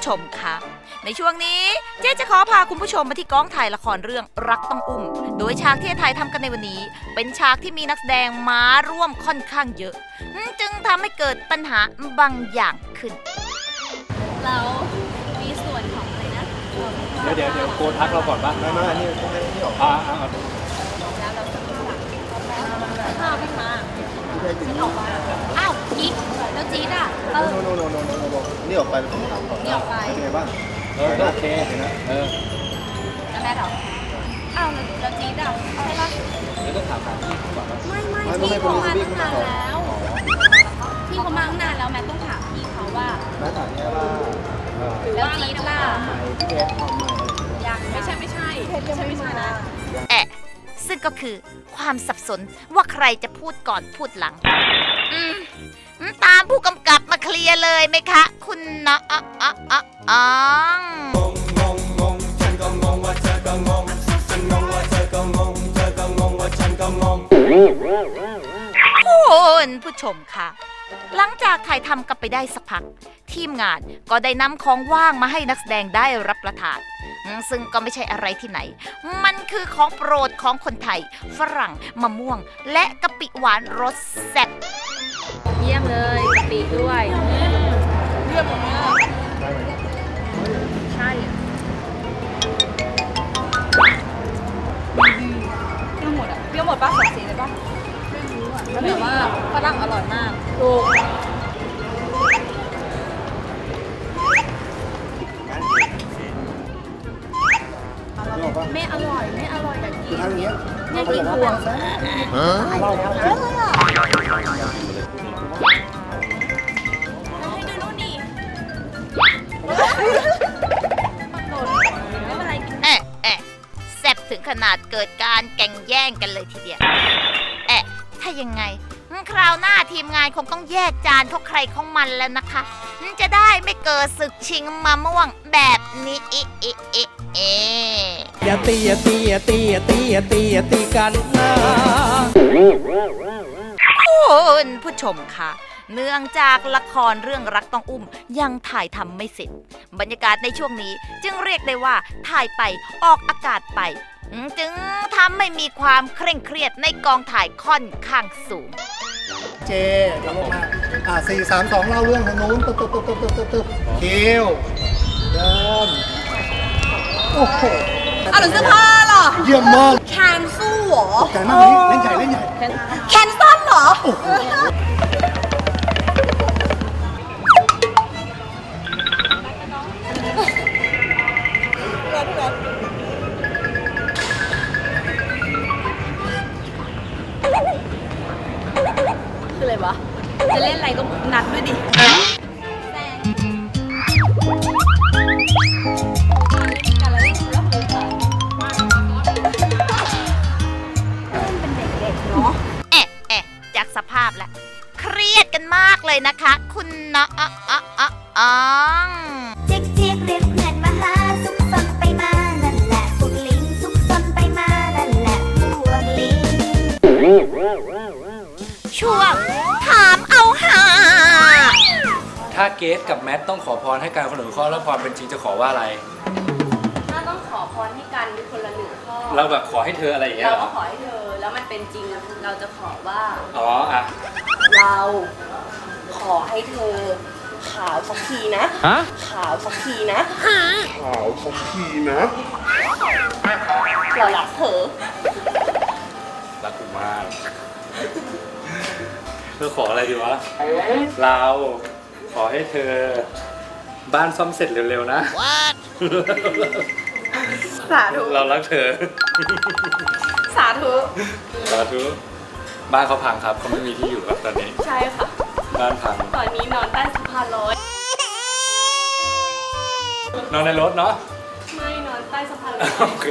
ณผู้ชมคะในช่วงนี้เจ๊จะขอพาคุณผู้ชมมาที่กองถ่ายละครเรื่องรักต้องอุ้ม โดยฉากที่จะถ่ายทำกันในวันนี้ เป็นฉากที่มีนักแสดงมาร่วมค่อนข้างเยอะ จึงทำให้เกิดปัญหาบางอย่างขึ้น เรามีส่วนของอะไรนะเดี๋ยวเดี๋ยวเดี๋ยวโกนทักเราก่อนป่ะไม่ไม่นี่ตรงนี้นี่ออกอ่าอ่าอ่าข้าวพี่มาที่ได้จริงออกมาอ้าวกิ๊ก แล้วจี๊ดอะเออ โนโนโนโนโนโนนี่ออกไปแล้วผมถามก่อนนี่ออกไป เป็นไงบ้างเออก็โอเคเออแล้วแม่เหรออ้าวแล้วแล้วจี๊ดอะใช่ปะเดี๋ยวต้องถามถามพี่ก่อนว่าไม่ไม่พี่เขามาตั้งนานแล้วพี่เขามาตั้งนานแล้วแม่ต้องถามพี่เขาว่า แม้แต่เนี้ยว่าแล้วจี๊ดล่ะใหม่ที่เบสความใหม่ยังไม่ใช่ไม่ใช่ไม่ใช่ไม่ใช่นะ ก็คือความสับสนว่าใครจะพูดก่อนพูดหลัง อืมตามผู้กำกับมาเคลียร์เลยไหมคะ คุณนะอะอะอะอะคุณผู้ชมคะ หลังจากถ่ายทำกันไปได้สักพัก ทีมงานก็ได้นำของว่างมาให้นักแสดงได้รับประทานอืมซึ่งก็ไม่ใช่อะไรที่ไหน มันคือของโปรดของคนไทย ฝรั่งมะม่วง และกะปิหวานรสแซ่บเยี่ยมเลยกะปิด้วยเยี่ยมมากใช่อะเปรี้ยวหมดอะเปรี้ยวหมดป้าสองสีเลยป้าไม่รู้อะ แล้วแบบว่าฝรั่งอร่อยมาก ถูกนี่ออกปะไม่อร่อยไม่อร่อยอย่างคือนี้ทางเนี้ยเนี่ยกินพวงให้ดูนู่นดิไม่เป็นไรแอะแอะแซ่บถึงขนาดเกิดการแก่งแย่งกันเลยทีเดียวแอะ ถ้ายังไงอืมคราวหน้าทีมงานคงต้องแยกจานของใครของมันแล้วนะคะอืมจะได้ไม่เกิดศึกชิงมะม่วงแบบนี้อิอิอิเออย่าตีอย่าตีอย่าตีอย่าตีอย่าตีอย่าตีกันนะคุณผู้ชมค่ะเนื่องจากละครเรื่องรักต้องอุ้มยังถ่ายทำไม่เสร็จ บรรยากาศในช่วงนี้จึงเรียกได้ว่าถ่ายไปออกอากาศไปอืม จึงทำให้มีความเคร่งเครียดในกองถ่ายค่อนข้างสูง เจแล้วลงมาอ่าสี่สามสองเล่าเรื่องทางนู้นตึ๊บตึ๊บตึ๊บตึ๊บตึ๊บตึ๊บคิวเดินโอ้โหเอาหรือเสื้อผ้าเหรอ เยี่ยมมาก แคนสู้เหรอใจมากเลยเล่นใหญ่เล่นใหญ่ แคนซัลเหรอ คืออะไรวะ จะเล่นอะไรก็นัดด้วยดิแซงการเล่นแล้วคือค่ะเป็นเด็กๆเนาะแอะแอะจากสภาพแล้ว เครียดกันมากเลยนะคะ คุณนะอ๋ออ๋ออ๋อ ถ้าเกสกับแมทต้องขอพรให้การคนอื่นข้อแล้วความเป็นจริงจะขอว่าอะไร ถ้าต้องขอพรให้กันคนละหนึ่งข้อเราแบบขอให้เธออะไรอย่างเงี้ยเราเหรก็อขอให้เธอแล้วมันเป็นจริงเราจะขอว่า อ๋ออะเราขอให้เธอขาวสักทีนะฮะขาวสักทีนะเรารักเธอรักกูมากเธอขออะไรดีวะเรา ขอให้เธอบ้านซ่อมเสร็จเร็วๆนะ สาธุ เรารักเธอ สาธุ สาธุ บ้านเขาพังครับเขาไม่มีที่อยู่ครับตอนนี้ ใช่ค่ะ บ้านพัง ตอนนี้นอนใต้สะพานลอย นอนในรถเนาะ ไม่นอนใต้สะพานลอย โอเค